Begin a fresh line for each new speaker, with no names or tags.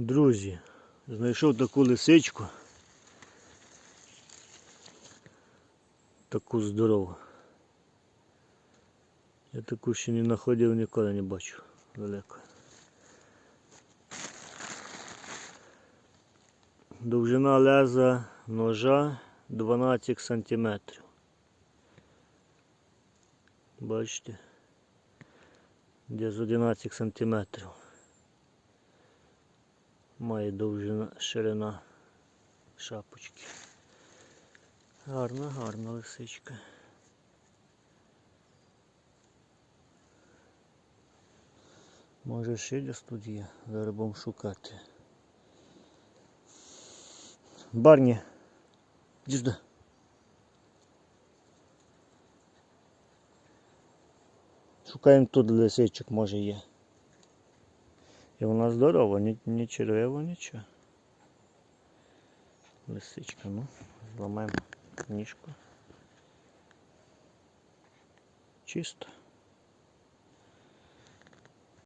Друзі, знайшов таку лисичку. Таку здорову. Я таку ще не знаходив, ніколи не бачу далеко. Довжина леза ножа 12 сантиметрів. Бачите? Десь 11 сантиметрів. Має довжина ширина шапочки. Гарна, гарна лисичка. Може ще десь тут є, зараз будемо шукати. Барні, іди. Шукаємо тут лисичок, може є. І вона здорова, ні, ні червива, нічого. Лисичка, ну, зламаємо ніжку. Чисто.